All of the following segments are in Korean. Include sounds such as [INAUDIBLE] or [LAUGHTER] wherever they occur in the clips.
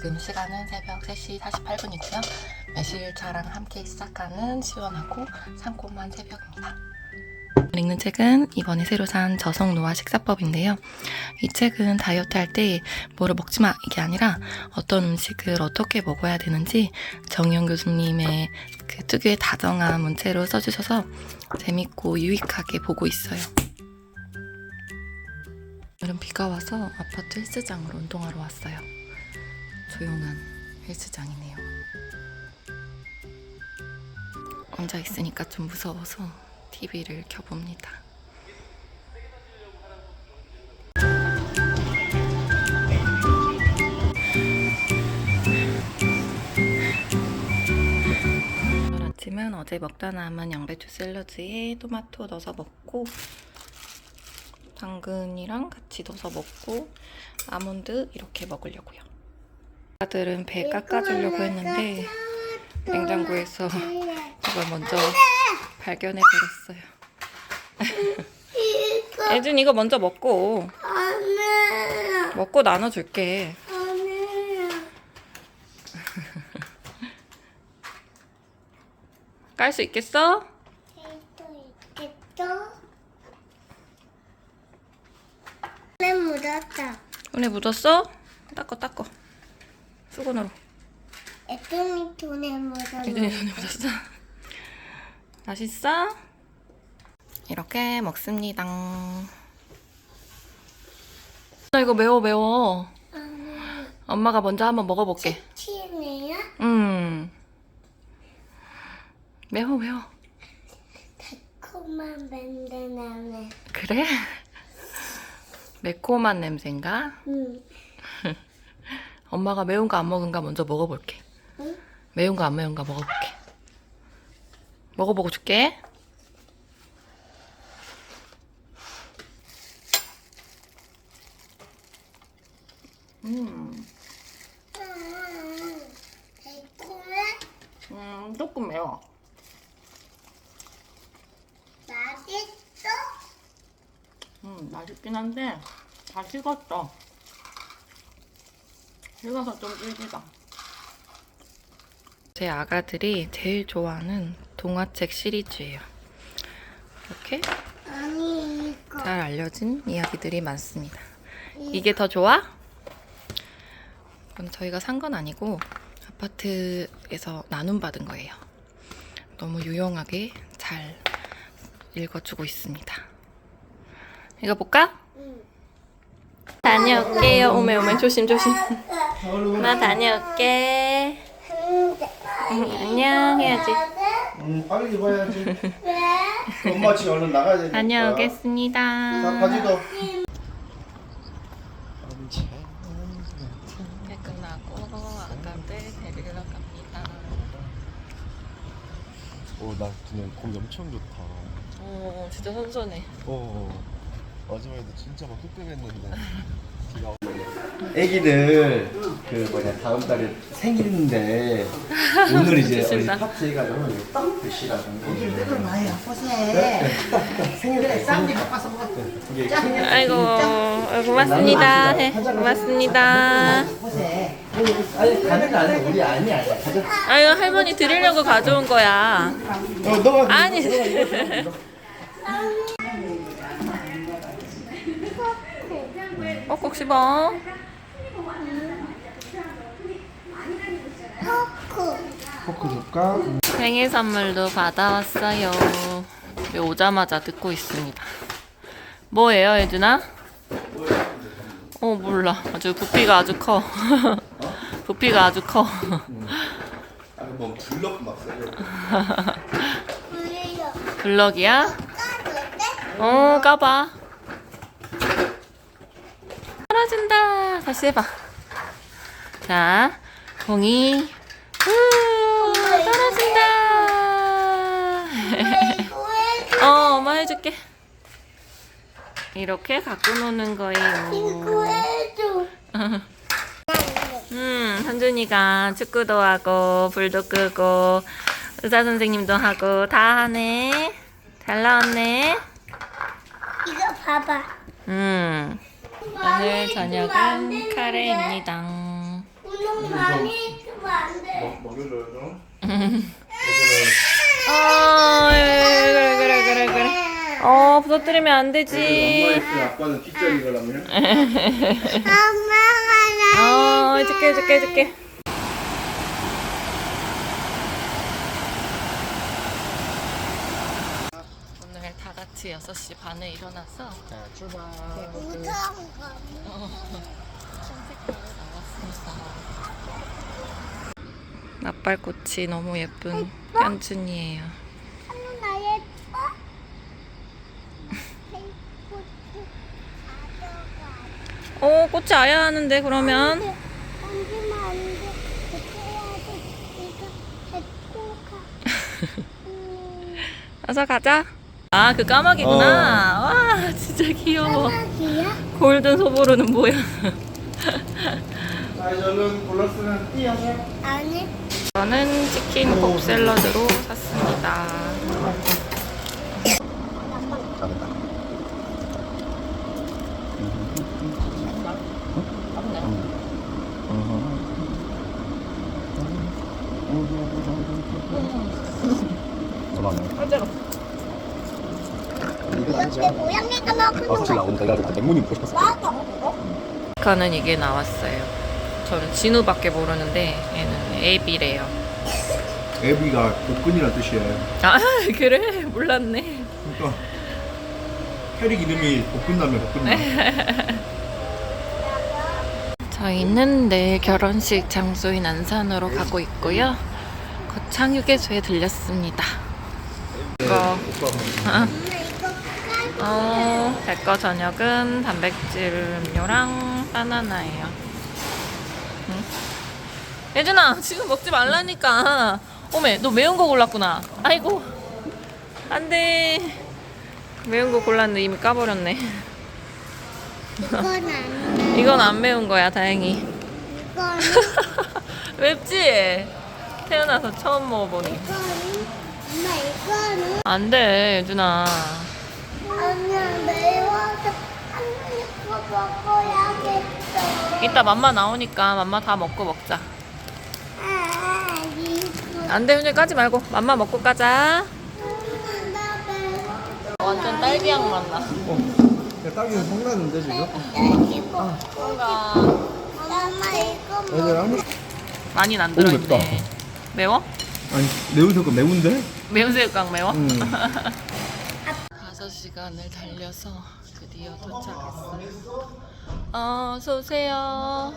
지금 시간은 새벽 3시 48분이고요. 매실차랑 함께 시작하는 시원하고 상콤한 새벽입니다. 읽는 책은 이번에 새로 산 저성 노화 식사법인데요. 이 책은 다이어트 할 때 뭐를 먹지 마 이게 아니라 어떤 음식을 어떻게 먹어야 되는지 정영 교수님의 그 특유의 다정한 문체로 써주셔서 재밌고 유익하게 보고 있어요. 오늘은 비가 와서 아파트 헬스장으로 운동하러 왔어요. 조용한 헬스장이네요. 혼자 있으니까 좀 무서워서 TV를 켜봅니다. 아침은 어제 먹다 남은 양배추 샐러드에 토마토 넣어서 먹고 당근이랑 같이 넣어서 먹고 아몬드 이렇게 먹으려고요. 아들은 배 깎아주려고 했는데 냉장고에서 이걸 먼저 발견해 버렸어요. 애준 이거 먼저 먹고 먹고 나눠줄게. [LAUGHS] 깔 수 있겠어? 내 묻었다 손에 묻었어? 닦어 닦어. 수건으로. 애플이 돈에 묻었네 애준이 손에 묻었어. [LAUGHS] 맛있어? 이렇게 먹습니다. 나 이거 매워 매워. 엄마가 먼저 한번 먹어볼게. 치네요? 음. 매워 매워. 달콤한 밴드 나네 그래? [LAUGHS] 매콤한 냄새인가? 응 [LAUGHS] 엄마가 매운 거 안 먹은가 먼저 먹어볼게. 응? 매운 거 안 매운 거 먹어볼게. 먹어보고 줄게. 음, 달콤해? 음, 조금 매워. 맛있어? 음, 맛있긴 한데 다 식었어. 식어서 좀 질기다. 제 아가들이 제일 좋아하는 동화책 시리즈예요. 이렇게 아니 이거 잘 알려진 이야기들이 많습니다. 이게 더 좋아? 그럼 저희가 산 건 아니고 아파트에서 나눔 받은 거예요. 너무 유용하게 잘 읽어주고 있습니다. 이거 볼까? 응. 다녀올게요. 오메 오메 조심 조심. 나 다녀올게. 응, 안녕 해야지. 음, 빨리 입어야지. 왜? 엄마 지금 얼른 나가야 되니까. 다녀오겠습니다. 자, 바지도. 네, 끝나고 아가들 데리러 갑니다. 오, 나 그냥 공기 엄청 좋다. 오, 진짜 선선해. 어, 마지막에도 진짜 막 흑흑했는데. 애기들 그 뭐냐 다음 달에 생일인데 오늘 이제 [LAUGHS] 어디. 파티 해가지고 딱 드시라고. 많이 아프세. 생일에 쌈지 볶아서 먹어. 아이고, 어, 고맙습니다. 해, 고맙습니다. 보세. 아니 가는 거 아니야 우리 아니야. 가자. 아유, 할머니 드리려고 가져온 거야. 어, 너가 아니. [LAUGHS] 꼭꼭 씹어. 포크 포크 줄까? 생일 선물도 받아왔어요. 네, 오자마자 듣고 있습니다. 뭐예요, 예준아? 어, 몰라. 아주 부피가 아주 커. [LAUGHS] 부피가 아주 커. 아, 뭐 블럭 막 써요. [LAUGHS] 블럭이야? 어, 까봐. 떨어진다. 다시 해봐. 자, 공이, 우, 떨어진다. [LAUGHS] 어, 엄마 해줄게. 이렇게 갖고 노는 거예요. 해줘 [LAUGHS] 음, 현준이가 축구도 하고, 불도 끄고, 의사 선생님도 하고, 다 하네. 잘 나왔네. 이거 봐봐 음. 오늘 저녁은 카레입니다. 오늘 너무 많이 주면 안 돼. 먹여줘요. 아, 그래, 그래, 그래, 그래. 어, 부서뜨리면 안 되지. 있으면 아빠는 뒷자리 걸라면. [LAUGHS] 엄마가 나. 어, 해줄게, 해줄게, 해줄게. 오늘 다 같이 6시 반에 일어나서 자 출발. 거. 나빨꽃이 너무 예쁜 현준이에요. 하루 나 예뻐? 가져가. 어, 꽃이 아야 하는데 그러면 만지면 안 돼. 이렇게 해야지. 이거 데리고 가. [LAUGHS] 음, 어서 가자. 아, 그 까마귀구나. 와, 진짜 귀여워. 까마귀야? 골든 소보루는 뭐야? 자 저는 골랐으면 띄어서. 아니. 저는 치킨 콕 샐러드로 샀습니다. 잘했다. 맞아. 이렇게 모양이가 먹는 아 사실 나 오늘 내가 그 맹문이 먹고 싶었어. 저는 이게 나왔어요. 저는 진우밖에 모르는데 얘는 에비래요. 애비가 복근이란 뜻이에요. 아 [LAUGHS] 그래 몰랐네. 그러니까 캐릭 이름이 복근남에 복근남. [LAUGHS] 저희는 내일 결혼식 장소인 안산으로 가고 있고요. 거창 휴게소에 들렸습니다. 이거 이거 깔. 어, 제거 저녁은 단백질 음료랑 바나나예요. 응? 예준아, 지금 먹지 말라니까. 어메, 너 매운 거 골랐구나. 아이고, 안 돼. 매운 거 골랐는데 이미 까버렸네. 이건 안 돼. 이건 안 매운 거야, 다행히. 이거는 [LAUGHS] 맵지? 태어나서 처음 먹어보니. 이거는 엄마 이거는 안 돼, 예준아. 아니야 매워서 한 입 먹어야겠어. 이따 맘마 나오니까 맘마 다 먹고 먹자. 아 이거. 안 돼, 현재 까지 말고 맘마 먹고 까자. 엄마 나 매워. 완전 딸기향 맛 나. 야, 딸기는 성나는데 지금? 뭔가 엄마 이거 먹. 얘들 한 많이는 안 오, 들어있네. 맵다. 매워? 아니 매운 색깔 매운데? 매운 새우깡 매워? 음. [LAUGHS] 5시간을 달려서 드디어 도착했어요. 어, 어서 오세요.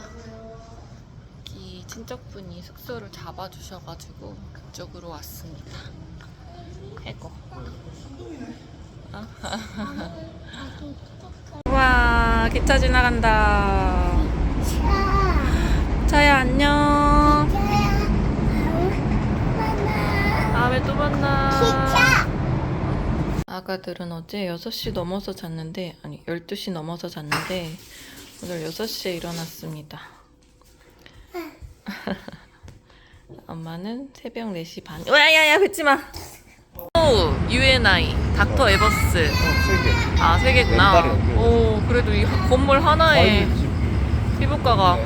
여기 친척분이 숙소를 잡아주셔가지고 그쪽으로 왔습니다. 어? [LAUGHS] 우와, 기차 지나간다. 차. 차야 안녕. 다음에 또 만나. 아가들은 어제 6시 넘어서 잤는데, 아니, 12시 넘어서 잤는데, 오늘 6시에 일어났습니다. [LAUGHS] 엄마는 새벽 4시 반. 야야야, 뱉지 마! 오, UNI, 닥터 에버스. 세 개. 아, 세 개구나. 왼발이 오, 그래도 이 건물 하나에 피부과가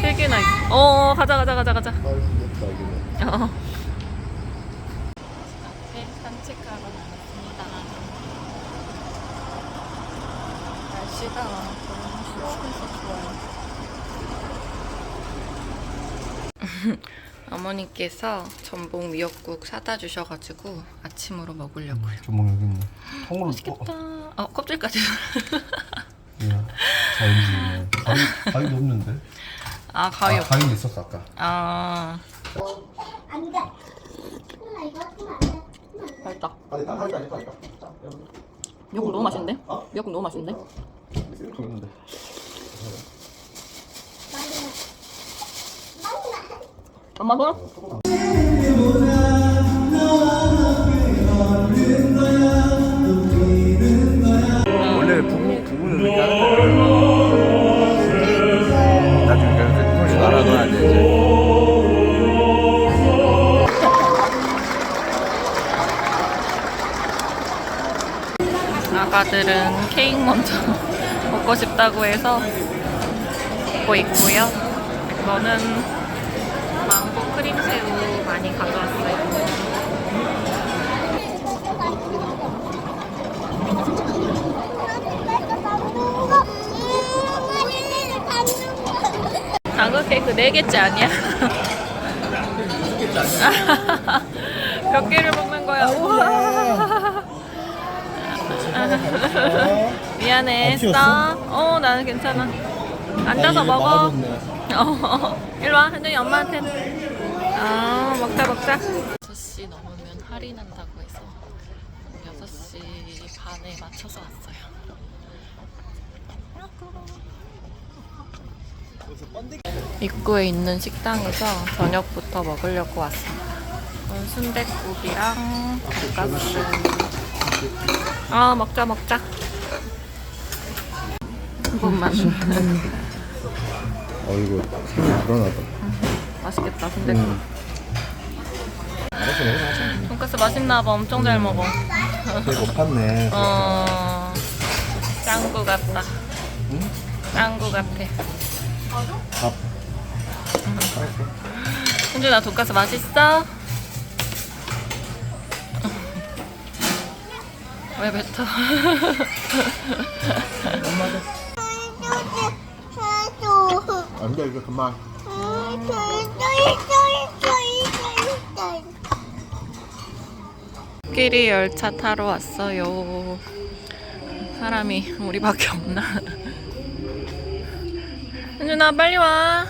세 개나 있어. 어, 가자, 가자, 가자, 가자. 어. 네, 산책하러 나왔습니다. 좋아요. 어머니께서 전복 미역국 사다 주셔가지고 아침으로 먹으려고요. 전복 여기 있네. 통으로 맛있겠다. 어, 껍질까지. 야, 자연지네. 가위 가위도 없는데. 아, 가위 아, 없. 가위 있었어 아까. 아, 안 돼. 엄마 이거 하면 안 돼. 맛있다. 아니 나 가위 아니까. 미역국 너무 맛있는데? 미역국 너무 맛있는데? 이렇게 있는데. 엄마 손? 먹고 싶다고 해서 먹고 있고요. 이거는 망고 크림새우 많이 가져왔어요. 당근 케이크 4개째 아니야? [LAUGHS] 몇 개를 먹는 거야? 우와. 미안해, 했어. 어, 나는 괜찮아. 앉아서 먹어. [LAUGHS] 어, 일로 와, 현정이 엄마한테. 아, 먹자, 먹자. 6시 넘으면 할인한다고 해서 6시 반에 맞춰서 왔어요. 입구에 있는 식당에서 저녁부터 먹으려고 왔습니다. 순댓국이랑 돈가스. 아, 먹자, 먹자. 한 번만. 어이구 생이 불어나다. 맛있겠다, 순댓국. 음. 돈가스 맛있나 봐. 엄청 잘 먹어. 되게 못 팠네. [LAUGHS] 어, 짱구 같다. 응? 짱구 같아. 밥. 현준아, 돈가스 맛있어? [LAUGHS] 왜 뱉어? [LAUGHS] 그만. 코끼리 열차 타러 왔어요. 사람이 우리밖에 없나? [LAUGHS] 현준아 빨리 와.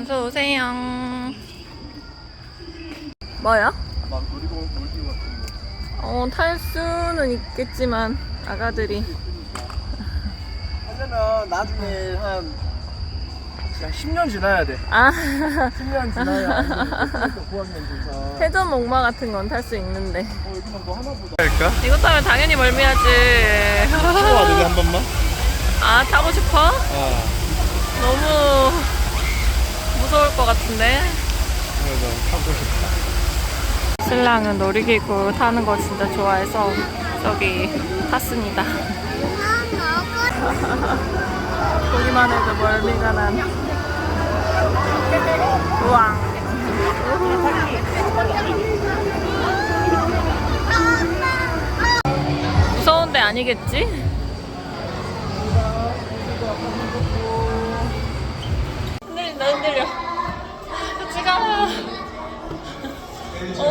어서 오세요. 뭐야? 어, 탈 수는 있겠지만 아가들이 하면은 나중에 한 진짜 10년 지나야 돼. 아 10년 지나야 이제 [LAUGHS] 고학년 돼서. 회전 목마 같은 건 탈 수 있는데 어 여기만 뭐 하나 보다. 할까? 이거 타면 당연히 멀미하지. 타와 여기 한 번만. 아 타고 싶어? 아. 너무 무서울 것 같은데. 그래서 타고 싶다. 신랑은 놀이기구 타는 거 진짜 좋아해서 저기 탔습니다. 보기만 해도 멀미가 나네. 우와. 무서운데 아니겠지? 흔들린다 흔들려. 같이 가. 어,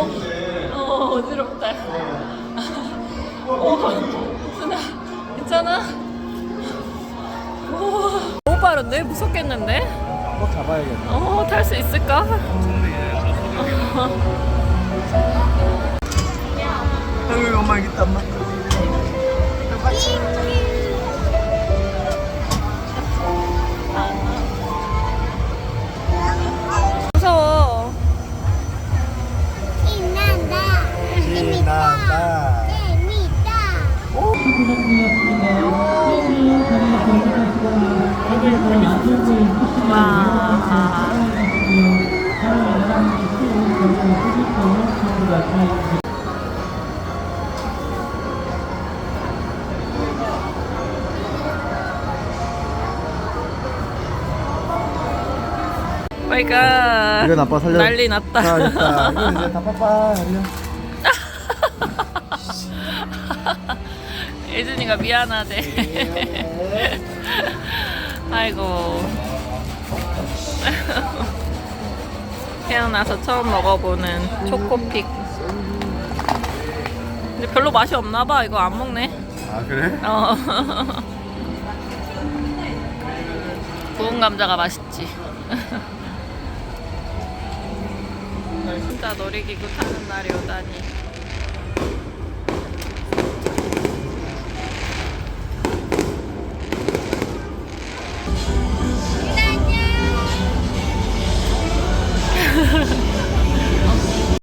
어 어지럽다. 무섭겠는데? 꼭 잡아야겠다. 어, 탈 수 있을까? 마이 갓. 이건 아빠 살려. 난리 났다. 자 됐다. 이건 이제 다 [LAUGHS] 빠빠 아니야. [LAUGHS] 예준이가 미안하대. [LAUGHS] 아이고. 태어나서 처음 먹어보는 초코픽. 근데 별로 맛이 없나봐. 이거 안 먹네. 아 그래? 어. 구운 감자가 맛있지. 진짜 놀이기구 타는 날이 오다니.